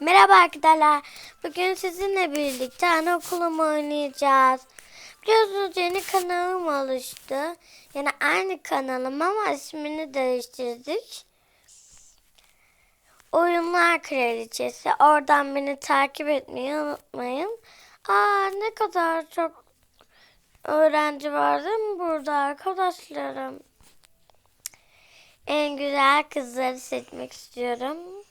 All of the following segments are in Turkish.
Merhaba arkadaşlar. Bugün sizinle birlikte anaokulumu oynayacağız. Biliyorsunuz yeni kanalım oluştu. Yani aynı kanalım ama ismini değiştirdik. Oyunlar Kraliçesi. Oradan beni takip etmeyi unutmayın. Aa ne kadar çok öğrenci var değil mi burada arkadaşlarım? En güzel kızları seçmek istiyorum.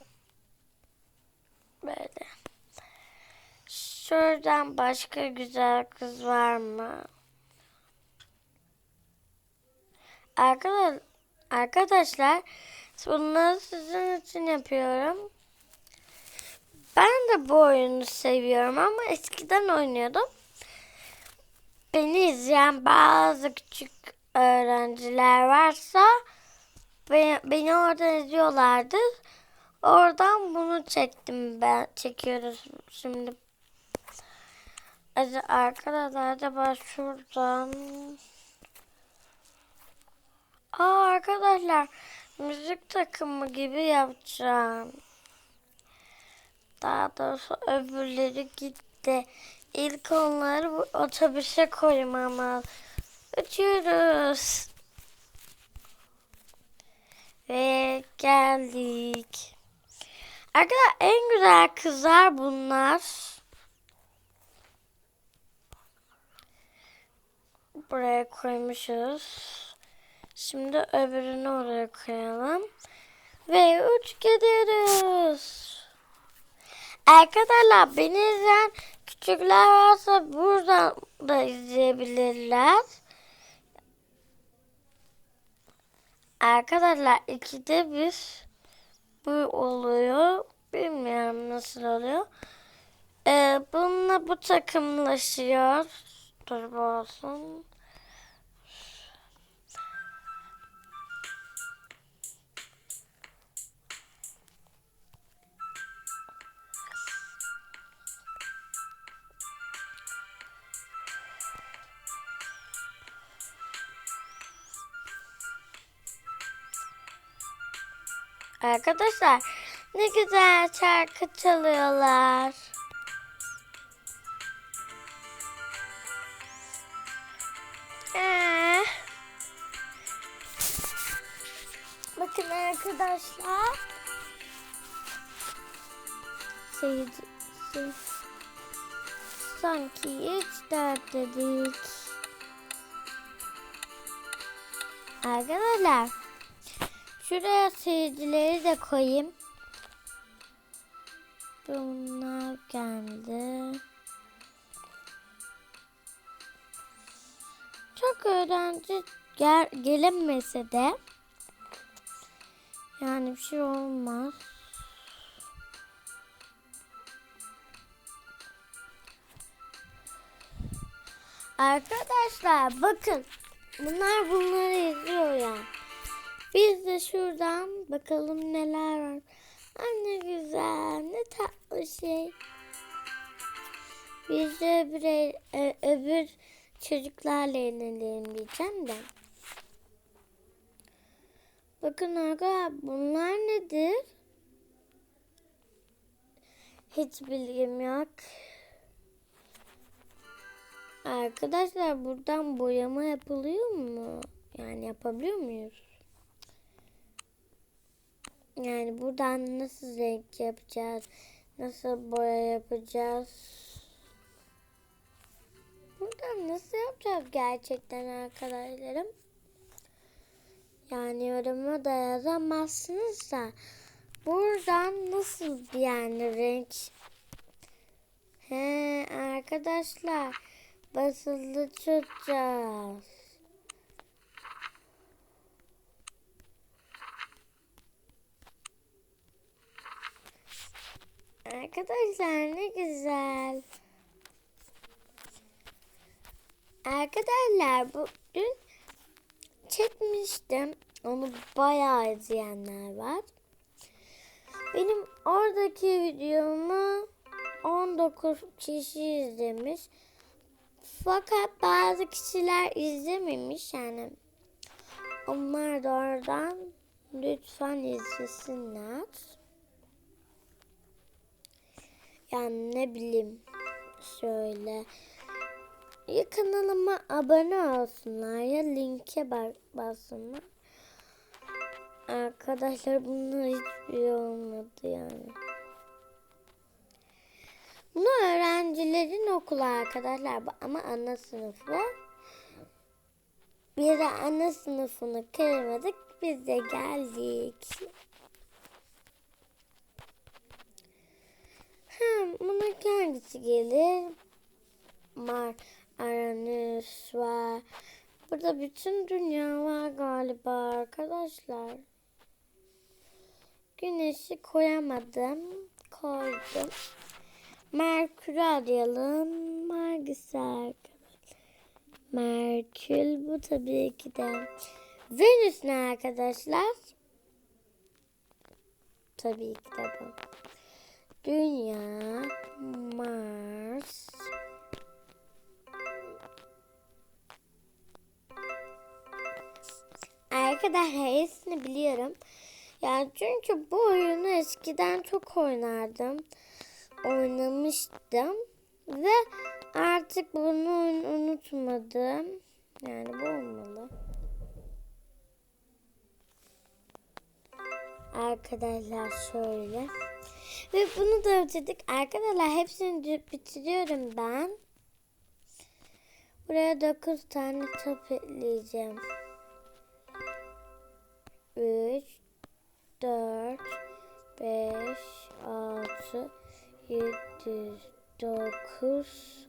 Böyle. Şuradan başka güzel kız var mı? Arkadaşlar, arkadaşlar bunları sizin için yapıyorum. Ben de bu oyunu seviyorum ama eskiden oynuyordum. Beni izleyen bazı küçük öğrenciler varsa beni, beni oradan izliyorlardır. Oradan bunu çektim ben. Çekiyoruz şimdi. Hadi arkadaşlar acaba şuradan. Aa arkadaşlar müzik takımı gibi yapacağım. Daha doğrusu öbürleri gitti. İlk onları bu otobüse koymamız. Uçuyoruz. Ve geldik. Arkadaşlar en güzel kızlar bunlar. Buraya koymuşuz. Şimdi öbürünü oraya koyalım. Ve uç gidiyoruz. Arkadaşlar beni izleyen küçükler varsa buradan da izleyebilirler. Arkadaşlar ikide bir bu oluyor. Bilmiyorum nasıl oluyor. Ee, bununla bu takımlaşıyor. Dur bu olsun. Arkadaşlar ne güzel şarkı çalıyorlar. Ee, bakın arkadaşlar. Seyirci, sey- sanki hiç dert dedik. Arkadaşlar Şuraya seyircileri de koyayım. Bunlar geldi. Çok öğrenci gel gelemese de yani bir şey olmaz. Arkadaşlar bakın bunlar bunları izliyor ya. Biz de şuradan bakalım neler var. Anne güzel, ne tatlı şey. Biz de öbür, e, öbür çocuklarla eğlenelim diyeceğim de. Bakın aga bunlar nedir? Hiç bilgim yok. Arkadaşlar buradan boyama yapılıyor mu? Yani yapabiliyor muyuz? Yani buradan nasıl renk yapacağız? Nasıl boya yapacağız? Buradan nasıl yapacağız gerçekten arkadaşlarım? Yani yoruma da yazamazsınız da buradan nasıl yani renk? He arkadaşlar basılı tutacağız. Arkadaşlar ne güzel. Arkadaşlar bugün çekmiştim. Onu bayağı izleyenler var. Benim oradaki videomu 19 kişi izlemiş. Fakat bazı kişiler izlememiş yani. Onlar da oradan lütfen izlesinler. Yani ne bileyim şöyle. Ya kanalıma abone olsunlar ya linke bassınlar. Arkadaşlar bunlar hiçbir şey olmadı yani. Bunu öğrencilerin okulu arkadaşlar Bu ama ana sınıfı. Bir de ana sınıfını kırmadık. Biz de geldik. Hangisi gelir? Mar Aranüs var. Burada bütün dünya var galiba arkadaşlar. Güneşi koyamadım. Koydum. Merkür'ü arayalım. Hangisi arkadaşlar? Merkür bu tabii ki de. Venüs ne arkadaşlar? Tabii ki de bu. Dünya, Mars, Arkadaşlar hepsini biliyorum. Yani çünkü bu oyunu eskiden çok oynardım. Oynamıştım. Ve artık bunu unutmadım. Yani bu olmalı. Arkadaşlar şöyle. Ve bunu da ödedik. Arkadaşlar hepsini bitiriyorum ben. Buraya 9 tane top ekleyeceğim. 3 4 5 6 7 9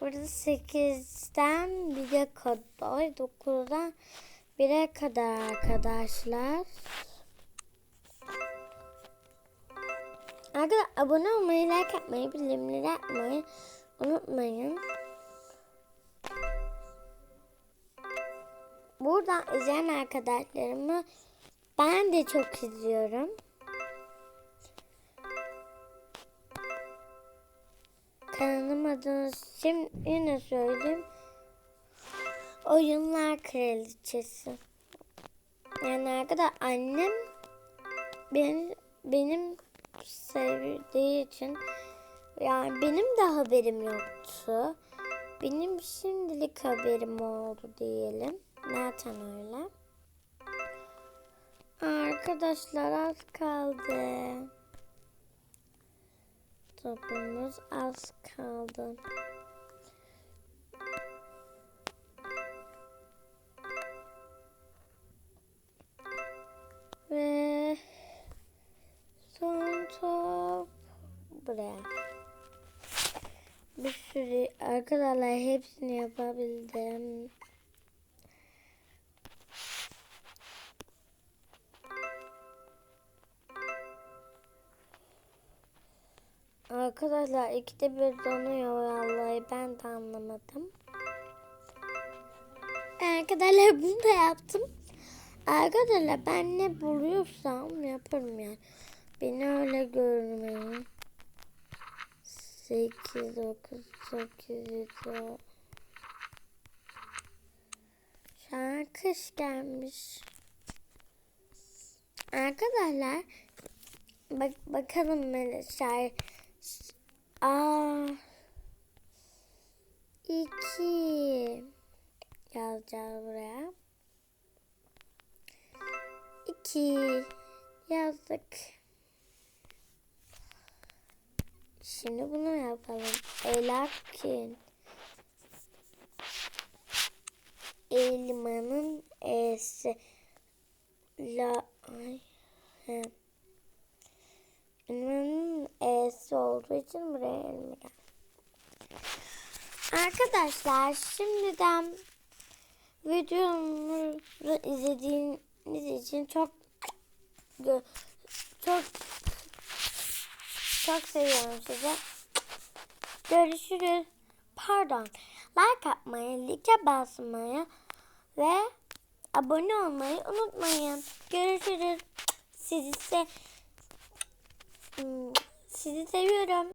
Burada 8'den 1'e kadar 9'dan 1'e kadar arkadaşlar. Arkadaşlar abone olmayı, like atmayı, bildirimleri atmayı unutmayın. Buradan izleyen arkadaşlarımı ben de çok izliyorum. Kanalım adını şimdi yine söyleyeyim. Oyunlar Kraliçesi. Yani arkadaşlar annem benim, benim sevdiği için yani benim de haberim yoktu. Benim şimdilik haberim oldu diyelim. Zaten öyle. Arkadaşlar az kaldı. Topumuz az kaldı. Buraya. Bir sürü arkadaşlar hepsini yapabildim. Arkadaşlar ikide bir donuyor vallahi ben de anlamadım. Arkadaşlar bunu da yaptım. Arkadaşlar ben ne buluyorsam yaparım yani. Beni öyle görmeyin. 8, 9, 8, 7. Şu an kış gelmiş. Arkadaşlar bak bakalım Melisa. Aa. iki yazacağız buraya. İki yazdık. Şimdi bunu yapalım. Elakin. Elmanın E'si. La. Ay. Elmanın E'si olduğu için buraya elma. Arkadaşlar şimdiden videomuzu izlediğiniz için çok çok çok seviyorum sizi. Görüşürüz. Pardon. Like atmayı, like basmayı ve abone olmayı unutmayın. Görüşürüz. Sizi se sizi seviyorum.